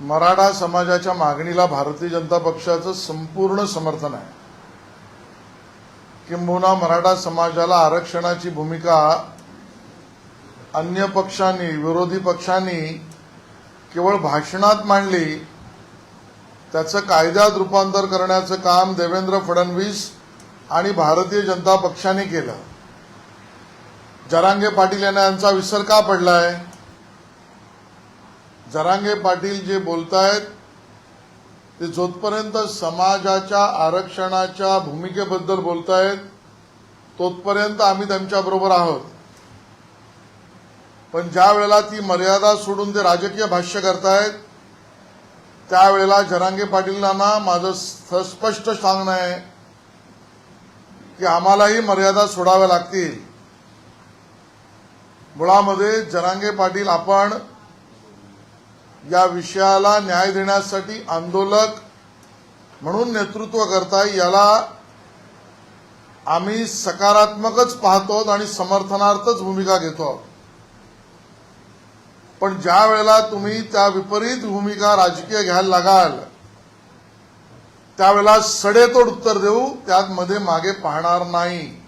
मराठा समाजाच्या मागणीला भारतीय जनता पक्षाचं संपूर्ण समर्थन आहे. किंबहुना मराठा समाजाला आरक्षणाची भूमिका अन्य पक्षांनी विरोधी पक्षांनी केवळ भाषणात मांडली त्याचं कायद्यात रूपांतर करण्याचं काम देवेंद्र फडणवीस आणि भारतीय जनता पक्षाने केलं. जरांगे पाटील यांना यांचा विसर का पडलाय? जरांगे पाटील जे बोलतायत ते जोपर्यंत समाजाच्या आरक्षणाच्या भूमिकेबद्दल बोलतायत तोपर्यंत आम्ही त्यांच्याबरोबर आहोत. पण ज्या वेळेला ती मर्यादा सोडून ते राजकीय भाष्य करतायत त्यावेळेला जरांगे पाटीलांना माझं स- स्पष्ट सांगणं आहे की आम्हालाही मर्यादा सोडाव्या लागतील. मुळामध्ये जरांगे पाटील आपण या विषयाला न्याय देण्यासाठी आंदोलक म्हणून नेतृत्व करताय याला आम्ही सकारात्मकच पाहतो आणि समर्थनार्थच भूमिका घेतो पण ज्या वेळेला तुम्ही त्या विपरीत भूमिका राजकीय घ्यायला लागाल त्यावेळेला सडेतोड उत्तर देऊ त्यात मध्ये मागे पाहणार नाही.